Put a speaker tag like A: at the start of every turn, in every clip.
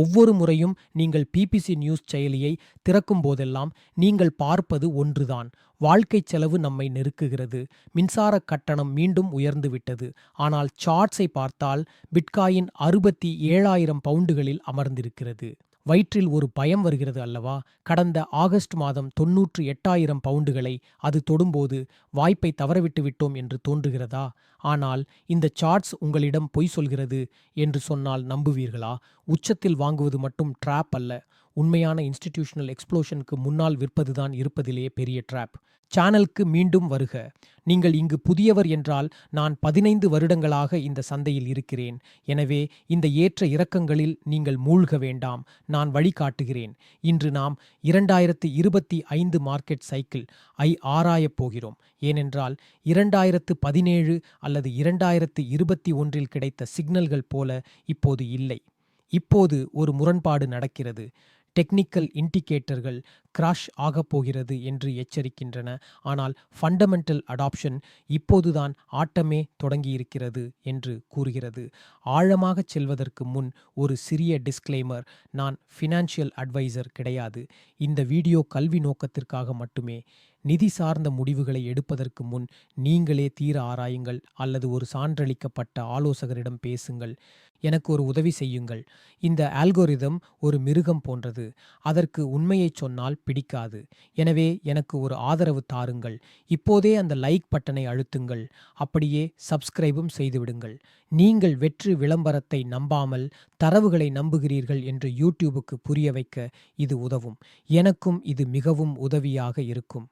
A: ஒவ்வொரு முறையும் நீங்கள் பிபிசி நியூஸ் செயலியை திறக்கும் போதெல்லாம் நீங்கள் பார்ப்பது ஒன்றுதான். வாழ்க்கை செலவு நம்மை நெருக்குகிறது. மின்சார கட்டணம் மீண்டும் உயர்ந்துவிட்டது ஆனால் சார்ட்ஸை பார்த்தால் பிட்காயின் அறுபத்தி ஏழாயிரம் பவுண்டுகளில் அமர்ந்திருக்கிறது. வயிற்றில் ஒரு பயம் வருகிறது அல்லவா? கடந்த ஆகஸ்ட் மாதம் தொன்னூற்று எட்டாயிரம் பவுண்டுகளை அது தொடும்போது வாய்ப்பை தவறவிட்டு விட்டோம் என்று தோன்றுகிறதா? ஆனால் இந்த சார்ட்ஸ் உங்களிடம் பொய் சொல்கிறது என்று சொன்னால் நம்புவீர்களா? உச்சத்தில் வாங்குவது மட்டும் ட்ராப் அல்ல. உண்மையான இன்ஸ்டிடியூஷனல் எக்ஸ்ப்ளோஷனுக்கு முன்னால் விற்பதுதான் இருப்பதிலேயே பெரிய ட்ராப் சேனலுக்கு மீண்டும் வருக. நீங்கள் இங்கு புதியவர் என்றால் நான் பதினைந்து வருடங்களாக இந்த சந்தையில் இருக்கிறேன். எனவே இந்த ஏற்ற இறக்கங்களில் நீங்கள் மூழ்க வேண்டாம். நான் வழிகாட்டுகிறேன். இன்று நாம் இரண்டாயிரத்து இருபத்தி ஐந்து மார்க்கெட் சைக்கிள் ஐ ஆராயப் போகிறோம். ஏனென்றால் இரண்டாயிரத்து பதினேழு அல்லது இரண்டாயிரத்து இருபத்தி ஒன்றில் கிடைத்த சிக்னல்கள் போல இப்போது இல்லை. இப்போது ஒரு முரண்பாடு நடக்கிறது. டெக்னிக்கல் இண்டிகேட்டர்கள் கிராஷ் ஆகப் போகிறது என்று எச்சரிக்கின்றன. ஆனால் ஃபண்டமெண்டல் அடாப்ஷன் இப்போதுதான் ஆட்டமே தொடங்கியிருக்கிறது என்று கூறுகிறது. ஆழமாகச் செல்வதற்கு முன் ஒரு சிறிய டிஸ்க்ளைமர் நான் ஃபினான்ஷியல் அட்வைசர் கிடையாது. இந்த வீடியோ கல்வி நோக்கத்திற்காக மட்டுமே. நிதி சார்ந்த முடிவுகளை எடுப்பதற்கு முன் நீங்களே தீர ஆராயுங்கள் அல்லது ஒரு சான்றளிக்கப்பட்ட ஆலோசகரிடம் பேசுங்கள். எனக்கு ஒரு உதவி செய்யுங்கள். இந்த ஆல்கோரிதம் ஒரு மிருகம் போன்றது. அதற்கு உண்மையைச் சொன்னால் பிடிக்காது. எனவே எனக்கு ஒரு ஆதரவு தாருங்கள். இப்போதே அந்த லைக் பட்டனை அழுத்துங்கள். அப்படியே சப்ஸ்கிரைபும் செய்துவிடுங்கள். நீங்கள் வெற்றி விளம்பரத்தை நம்பாமல் தரவுகளை நம்புகிறீர்கள் என்று யூடியூபுக்கு புரிய வைக்க இது உதவும். எனக்கும் இது மிகவும் உதவியாக இருக்கும்.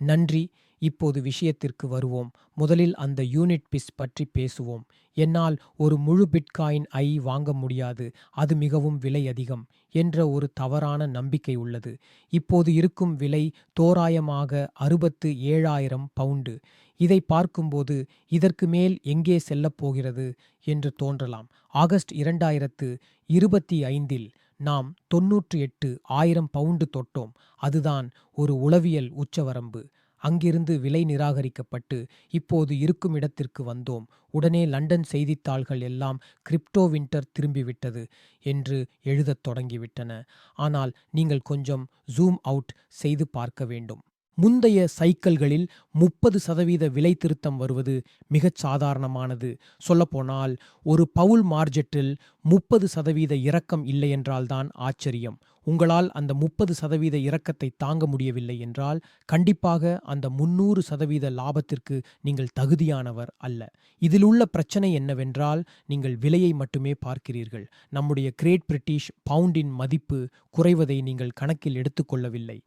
A: நன்றி. இப்போது விஷயத்திற்கு வருவோம். முதலில் அந்த யூனிட் பிஸ் பற்றி பேசுவோம். என்னால் ஒரு முழு பிட்காயின் ஐ வாங்க முடியாது. அது மிகவும் விலை அதிகம் என்ற ஒரு தவறான நம்பிக்கை உள்ளது. இப்போது இருக்கும் விலை தோராயமாக அறுபத்து ஏழாயிரம் பவுண்டு. இதை பார்க்கும்போது இதற்கு மேல் எங்கே செல்லப் போகிறது என்று தோன்றலாம். ஆகஸ்ட் இரண்டாயிரத்து இருபத்தி ஐந்தில் நாம் தொன்னூற்றி எட்டு ஆயிரம் பவுண்டு தொட்டோம். அதுதான் ஒரு உளவியல் உச்சவரம்பு. அங்கிருந்து விலை நிராகரிக்கப்பட்டு இப்போது இருக்கும் இடத்திற்கு வந்தோம். உடனே லண்டன் செய்தித்தாள்கள் எல்லாம் கிரிப்டோ வின்டர் திரும்பிவிட்டது என்று எழுதத் தொடங்கிவிட்டன. ஆனால் நீங்கள் கொஞ்சம் ஜூம் அவுட் செய்து பார்க்க வேண்டும். முந்தைய சைக்கிள்களில் முப்பது சதவீத விலை திருத்தம் வருவது மிகச் சாதாரணமானது. சொல்லப்போனால் ஒரு பவுல் மார்ஜெட்டில் முப்பது சதவீத இறக்கம் இல்லையென்றால்தான் ஆச்சரியம். உங்களால் அந்த முப்பது சதவீத இறக்கத்தை தாங்க முடியவில்லை என்றால் கண்டிப்பாக அந்த முன்னூறு சதவீத லாபத்திற்கு நீங்கள் தகுதியானவர் அல்ல. இதில் உள்ள பிரச்சனை என்னவென்றால் நீங்கள் விலையை மட்டுமே பார்க்கிறீர்கள். நம்முடைய கிரேட் பிரிட்டிஷ் பவுண்டின் மதிப்பு குறைவதை நீங்கள் கணக்கில் எடுத்துக்கொள்ளவில்லை.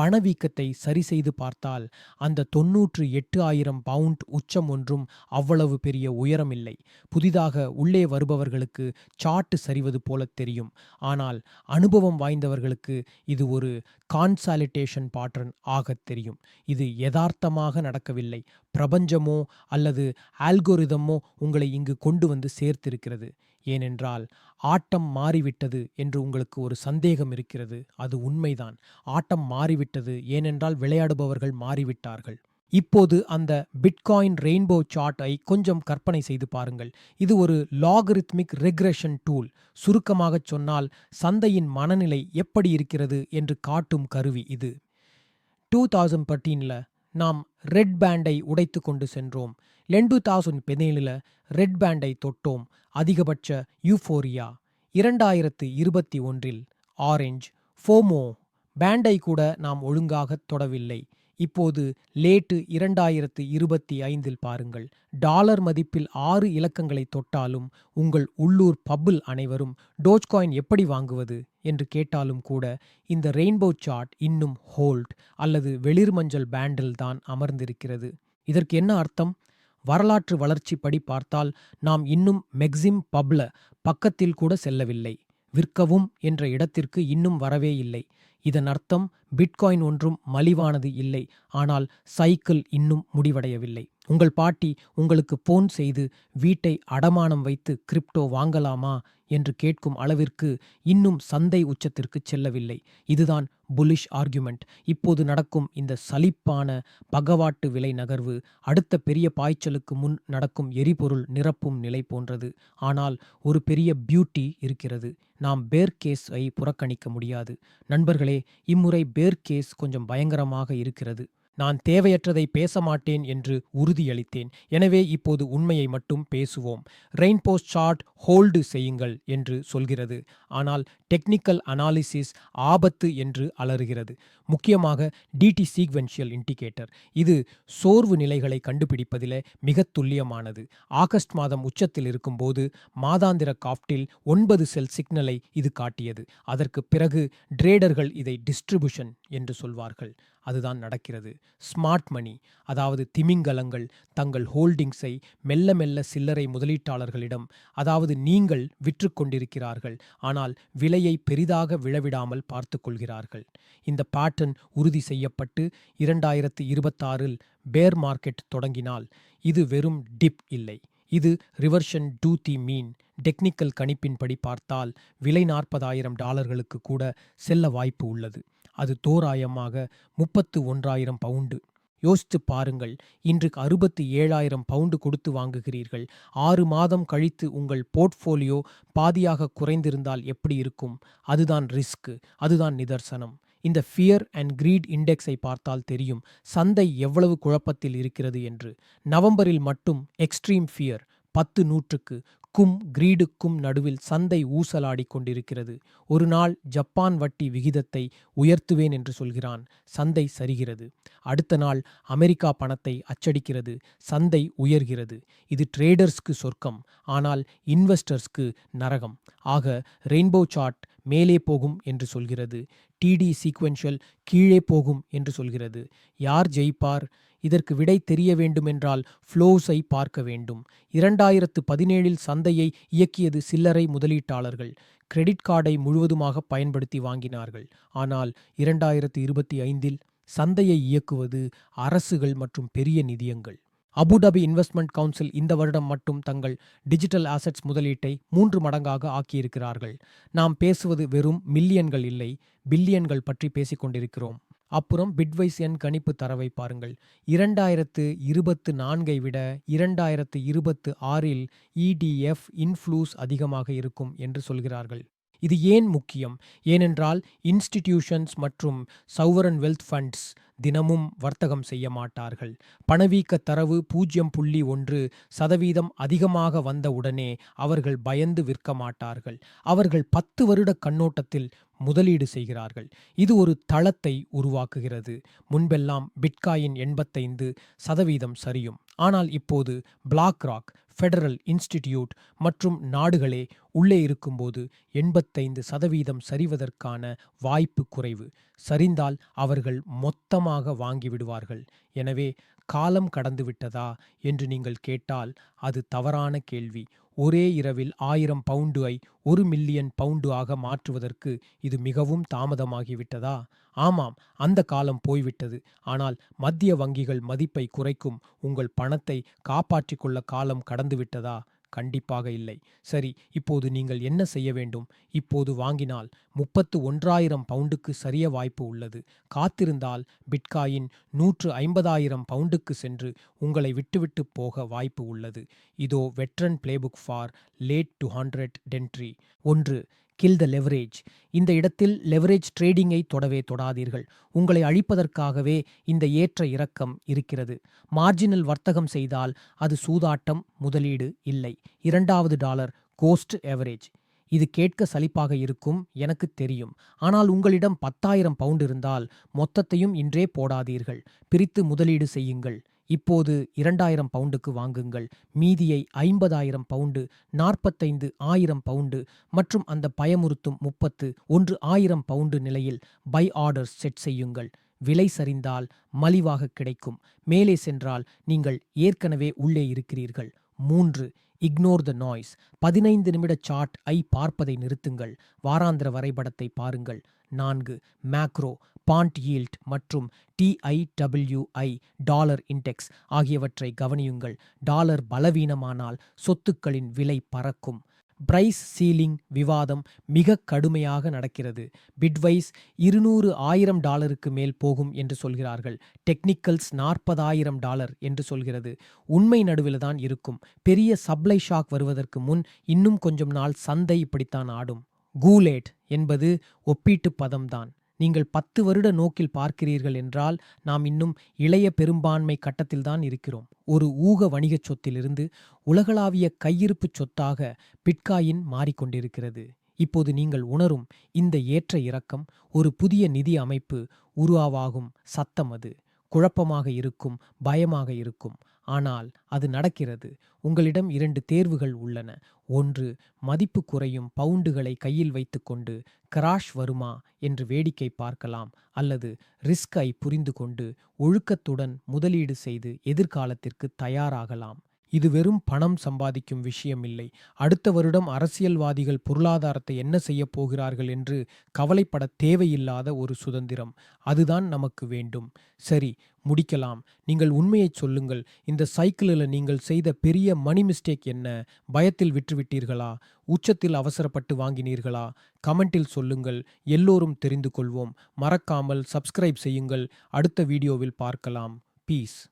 A: பணவீக்கத்தை சரி செய்து பார்த்தால் அந்த தொன்னூற்று எட்டு ஆயிரம் பவுண்ட் உச்சம் ஒன்றும் அவ்வளவு பெரிய உயரமில்லை. புதிதாக உள்ளே வருபவர்களுக்கு சாட்டு சரிவது போல தெரியும். ஆனால் அனுபவம் வாய்ந்தவர்களுக்கு இது ஒரு கான்சாலிட்டேஷன் பாட்டர்ன் ஆகத் தெரியும். இது யதார்த்தமாக நடக்கவில்லை. பிரபஞ்சமோ அல்லது ஆல்கோரிதமோ உங்களை இங்கு கொண்டு வந்து சேர்த்திருக்கிறது. ஏனென்றால் ஆட்டம் மாறிவிட்டது என்று உங்களுக்கு ஒரு சந்தேகம் இருக்கிறது. அது உண்மைதான். ஆட்டம் மாறிவிட்டது ஏனென்றால் விளையாடுபவர்கள் மாறிவிட்டார்கள். இப்போது அந்த பிட்காயின் ரெயின்போ சார்ட்டை கொஞ்சம் கற்பனை செய்து பாருங்கள். இது ஒரு லாகரித்மிக் ரெக்ரெஷன் டூல் சுருக்கமாகச் சொன்னால் சந்தையின் மனநிலை எப்படி இருக்கிறது என்று காட்டும் கருவி இது. டூ தௌசண்ட் பர்டீனில் நாம் ரெட் பேண்டை உடைத்து கொண்டு சென்றோம். லெண்டு தாசுன் பெனேலில் ரெட் பேண்டை தொட்டோம். அதிகபட்ச யூஃபோரியா இரண்டாயிரத்து இருபத்தி ஒன்றில். ஆரஞ்ச் ஃபோமோ பேண்டை கூட நாம் ஒழுங்காக தொடவில்லை. இப்போது லேட்டு இரண்டாயிரத்து இருபத்தி ஐந்தில் பாருங்கள். டாலர் மதிப்பில் ஆறு இலக்கங்களை தொட்டாலும் உங்கள் உள்ளூர் பப்பிள் அனைவரும் டோஜ்காயின் எப்படி வாங்குவது? என்று கேட்டாலும் கூட இந்த ரெயின்போ சார்ட் இன்னும் ஹோல்ட் அல்லது வெளிர் மஞ்சள் பேண்டில் தான் அமர்ந்திருக்கிறது. இதற்கு என்ன அர்த்தம்? வரலாற்று வளர்ச்சி படி பார்த்தால் நாம் இன்னும் மெக்சிம் பப்ல பக்கத்தில் கூட செல்லவில்லை. விற்கவும் என்ற இடத்திற்கு இன்னும் வரவே இல்லை. இதன் அர்த்தம் பிட்காயின் ஒன்றும் மலிவானது இல்லை. ஆனால் சைக்கிள் இன்னும் முடிவடையவில்லை. உங்கள் பாட்டி உங்களுக்கு போன் செய்து வீட்டை அடமானம் வைத்து கிரிப்டோ வாங்கலாமா என்று கேட்கும் அளவிற்கு இன்னும் சந்தை உச்சத்திற்கு செல்லவில்லை. இதுதான் புலிஷ் ஆர்குமெண்ட் இப்போது நடக்கும் இந்த சலிப்பான பகவாட்டு விலை நகர்வு அடுத்த பெரிய பாய்ச்சலுக்கு முன் நடக்கும் எரிபொருள் நிரப்பும் நிலை போன்றது. ஆனால் ஒரு பெரிய பியூட்டி இருக்கிறது. நாம் பேர் கேஸை புறக்கணிக்க முடியாது. நண்பர்களே இம்முறை பேர் கேஸ் கொஞ்சம் பயங்கரமாக இருக்கிறது. நான் தேவையற்றதை பேச மாட்டேன் என்று உறுதியளித்தேன். எனவே இப்போது உண்மையை மட்டும் பேசுவோம். ரெயின்போஸ் சார்ட் ஹோல்டு செய்யுங்கள் என்று சொல்கிறது. ஆனால் டெக்னிக்கல் அனாலிசிஸ் ஆபத்து என்று அலறுகிறது. முக்கியமாக டிடி சீக்வென்ஷியல் இண்டிகேட்டர் இது சோர்வு நிலைகளை கண்டுபிடிப்பதிலே மிக துல்லியமானது. ஆகஸ்ட் மாதம் உச்சத்தில் இருக்கும்போது மாதாந்திர காப்டில் ஒன்பது செல் சிக்னலை இது காட்டியது. அதற்கு பிறகு ட்ரேடர்கள் இதை டிஸ்ட்ரிபியூஷன் என்று சொல்வார்கள். அதுதான் நடக்கிறது. ஸ்மார்ட் மணி அதாவது திமிங்கலங்கள் தங்கள் ஹோல்டிங்ஸை மெல்ல மெல்ல சில்லறை முதலீட்டாளர்களிடம் அதாவது நீங்கள் விற்றுக்கொண்டிருக்கிறார்கள் ஆனால் விலையை பெரிதாக விழவிடாமல் பார்த்து கொள்கிறார்கள். இந்த பேட்டர்ன் உறுதி செய்யப்பட்டு இரண்டாயிரத்து இருபத்தாறில் பேர் மார்க்கெட் தொடங்கினால் இது வெறும் டிப் இல்லை. இது reversion to the mean technical கணிப்பின்படி பார்த்தால் விலை நாற்பதாயிரம் டாலர்களுக்கு கூட செல்ல வாய்ப்பு உள்ளது. அது தோராயமாக முப்பத்து ஒன்றாயிரம் பவுண்டு. யோசித்து பாருங்கள் இன்றுக்கு அறுபத்தி ஏழாயிரம் பவுண்டு கொடுத்து வாங்குகிறீர்கள். ஆறு மாதம் கழித்து உங்கள் போர்ட்ஃபோலியோ பாதியாக குறைந்திருந்தால் எப்படி இருக்கும்? அதுதான் ரிஸ்க் அதுதான் நிதர்சனம். இந்த ஃபியர் அண்ட் கிரீட் இண்டெக்ஸை பார்த்தால் தெரியும் சந்தை எவ்வளவு குழப்பத்தில் இருக்கிறது என்று. நவம்பரில் மட்டும் எக்ஸ்ட்ரீம் ஃபியர் பத்து நூற்றுக்கு க்கும் கிரீடுக்கும் நடுவில் சந்தை ஊசலாடி கொண்டிருக்கிறது. ஒரு நாள் ஜப்பான் வட்டி விகிதத்தை உயர்த்துவேன் என்று சொல்கிறான். சந்தை சரிகிறது. அடுத்த நாள் அமெரிக்கா பணத்தை அச்சடிக்கிறது. சந்தை உயர்கிறது. இது ட்ரேடர்ஸ்க்கு சொர்க்கம். ஆனால் இன்வெஸ்டர்ஸ்க்கு நரகம். ஆக ரெயின்போ சார்ட் மேலே போகும் என்று சொல்கிறது. டிடி சீக்வென்ஷியல் கீழே போகும் என்று சொல்கிறது. யார் ஜெயிப்பார்? இதற்கு விடை தெரிய வேண்டுமென்றால் ஃப்ளோஸை பார்க்க வேண்டும். இரண்டாயிரத்து பதினேழில் சந்தையை இயக்கியது சில்லறை முதலீட்டாளர்கள். கிரெடிட் கார்டை முழுவதுமாக பயன்படுத்தி வாங்கினார்கள். ஆனால் இரண்டாயிரத்து இருபத்தி ஐந்தில் சந்தையை இயக்குவது அரசுகள் மற்றும் பெரிய நிதியங்கள். அபுதாபி இன்வெஸ்ட்மெண்ட் கவுன்சில் இந்த வருடம் மட்டும் தங்கள் டிஜிட்டல் அசெட்ஸ் முதலீட்டை மூன்று மடங்காக ஆக்கியிருக்கிறார்கள். நாம் பேசுவது வெறும் மில்லியன்கள் இல்லை பில்லியன்கள் பற்றி பேசிக் கொண்டிருக்கிறோம் அப்புறம் பிட்வைஸ் எண் கணிப்பு தரவை பாருங்கள். இரண்டாயிரத்து இருபத்து நான்கை விட இரண்டாயிரத்து இருபத்து ஆறில் இடிஎஃப் இன்ஃப்ளூஸ் அதிகமாக இருக்கும் என்று சொல்கிறார்கள். இது ஏன் முக்கியம்? ஏனென்றால் இன்ஸ்டிடியூஷன்ஸ் மற்றும் சௌவரன் வெல்த் ஃபண்ட்ஸ் தினமும் வர்த்தகம் செய்ய மாட்டார்கள். பணவீக்க தரவு பூஜ்ஜியம் புள்ளி ஒன்று சதவீதம் அதிகமாக வந்த உடனே அவர்கள் பயந்து விற்க மாட்டார்கள். அவர்கள் பத்து வருட கண்ணோட்டத்தில் முதலீடு செய்கிறார்கள். இது ஒரு தளத்தை உருவாக்குகிறது. முன்பெல்லாம் பிட்காயின் எண்பத்தைந்து சதவீதம் சரியும். ஆனால் இப்போது பிளாக் ராக் ஃபெடரல் இன்ஸ்டிடியூட் மற்றும் நாடுகளே உள்ளே இருக்கும்போது எண்பத்தைந்து சதவீதம் சரிவதற்கான வாய்ப்பு குறைவு. சரிந்தால் அவர்கள் மொத்தமாக வாங்கிவிடுவார்கள் எனவே காலம் கடந்துவிட்டதா என்று நீங்கள் கேட்டால் அது தவறான கேள்வி. ஒரே இரவில் ஆயிரம் பவுண்டுவை ஒரு மில்லியன் பவுண்டு ஆக மாற்றுவதற்கு இது மிகவும் தாமதமாகிவிட்டதா? ஆமாம் அந்த காலம் போய்விட்டது. ஆனால் மத்திய வங்கிகள் மதிப்பை குறைக்கும் உங்கள் பணத்தை காப்பாற்றிக் கொள்ள காலம் கடந்துவிட்டதா? கண்டிப்பாக இல்லை. சரி இப்போது நீங்கள் என்ன செய்ய வேண்டும்? இப்போது வாங்கினால் முப்பத்து ஒன்றாயிரம் பவுண்டுக்கு சரிய வாய்ப்பு உள்ளது. காத்திருந்தால் பிட்காயின் நூற்று ஐம்பதாயிரம் பவுண்டுக்கு சென்று உங்களை விட்டுவிட்டு போக வாய்ப்பு உள்ளது. இதோ veteran playbook for late two hundred டென்ட்ரி ஒன்று கில் த லெவரேஜ் இந்த இடத்தில் லெவரேஜ் ட்ரேடிங்கை தொடவே தொடாதீர்கள். உங்களை அழிப்பதற்காகவே இந்த ஏற்ற இறக்கம் இருக்கிறது. மார்ஜினல் வர்த்தகம் செய்தால் அது சூதாட்டம் முதலீடு இல்லை. இரண்டாவது டாலர் கோஸ்ட் எவரேஜ் இது கேட்க சலிப்பாக இருக்கும் எனக்கு தெரியும். ஆனால் உங்களிடம் பத்தாயிரம் பவுண்ட் இருந்தால் மொத்தத்தையும் இன்றே போடாதீர்கள். பிரித்து முதலீடு செய்யுங்கள். இப்போது இரண்டாயிரம் பவுண்டுக்கு வாங்குங்கள். மீதியை ஐம்பதாயிரம் பவுண்டு நாற்பத்தைந்து ஆயிரம் பவுண்டு மற்றும் அந்த பயமுறுத்தும் முப்பத்து ஒன்று ஆயிரம் பவுண்டு நிலையில் பை ஆர்டர் செட் செய்யுங்கள். விலை சரிந்தால் மலிவாக கிடைக்கும். மேலே சென்றால் நீங்கள் ஏற்கனவே உள்ளே இருக்கிறீர்கள். மூன்று இக்னோர் த நாய்ஸ் பதினைந்து நிமிட சார்ட் ஐ பார்ப்பதை நிறுத்துங்கள். வாராந்திர வரைபடத்தை பாருங்கள். நான்கு மேக்ரோ பாண்ட் ஈல்ட் மற்றும் டிஐடபிள்யூஐ டாலர் இண்டெக்ஸ் ஆகியவற்றை கவனியுங்கள். டாலர் பலவீனமானால் சொத்துக்களின் விலை பறக்கும். பிரைஸ் சீலிங் விவாதம் மிக கடுமையாக நடக்கிறது. பிட்வைஸ் இருநூறு ஆயிரம் டாலருக்கு மேல் போகும் என்று சொல்கிறார்கள். டெக்னிக்கல்ஸ் நாற்பதாயிரம் டாலர் என்று சொல்கிறது. உண்மை நடுவில் தான் இருக்கும். பெரிய சப்ளை ஷாக் வருவதற்கு முன் இன்னும் கொஞ்சம் நாள் சந்தை இப்படித்தான் ஆடும். கூலேட் என்பது ஒப்பீட்டு பதம்தான் நீங்கள் பத்து வருட நோக்கில் பார்க்கிறீர்கள் என்றால் நாம் இன்னும் இளைய பெரும்பான்மை கட்டத்தில்தான் இருக்கிறோம். ஒரு ஊக வணிகச் சொத்திலிருந்து உலகளாவிய கையிருப்பு சொத்தாக பிட்காயின் மாறிக்கொண்டிருக்கிறது. இப்போது நீங்கள் உணரும் இந்த ஏற்ற இறக்கம் ஒரு புதிய நிதி அமைப்பு உருவாவாகும் சத்தம் அது. குழப்பமாக இருக்கும் பயமாக இருக்கும். ஆனால் அது நடக்கிறது. உங்களிடம் இரண்டு தேர்வுகள் உள்ளன. ஒன்று மதிப்பு குறையும் பவுண்டுகளை கையில் வைத்துக்கொண்டு கிராஷ் வருமா என்று வேடிக்கை பார்க்கலாம் அல்லது ரிஸ்கை புரிந்து கொண்டு ஒழுக்கத்துடன் முதலீடு செய்து எதிர்காலத்திற்கு தயாராகலாம். இது வெறும் பணம் சம்பாதிக்கும் விஷயம் இல்லை. அடுத்த வருடம் அரசியல்வாதிகள் பொருளாதாரத்தை என்ன செய்யப் போகிறார்கள் என்று கவலைப்பட தேவையில்லாத ஒரு சுதந்திரம். அதுதான் நமக்கு வேண்டும். சரி முடிக்கலாம். நீங்கள் உண்மையை சொல்லுங்கள். இந்த சைக்கிளில் நீங்கள் செய்த பெரிய மணி மிஸ்டேக் என்ன? பயத்தில் விற்றுவிட்டீர்களா உச்சத்தில் அவசரப்பட்டு வாங்கினீர்களா? கமெண்டில் சொல்லுங்கள். எல்லோரும் தெரிந்து கொள்வோம். மறக்காமல் சப்ஸ்கிரைப் செய்யுங்கள். அடுத்த வீடியோவில் பார்க்கலாம். பீஸ்.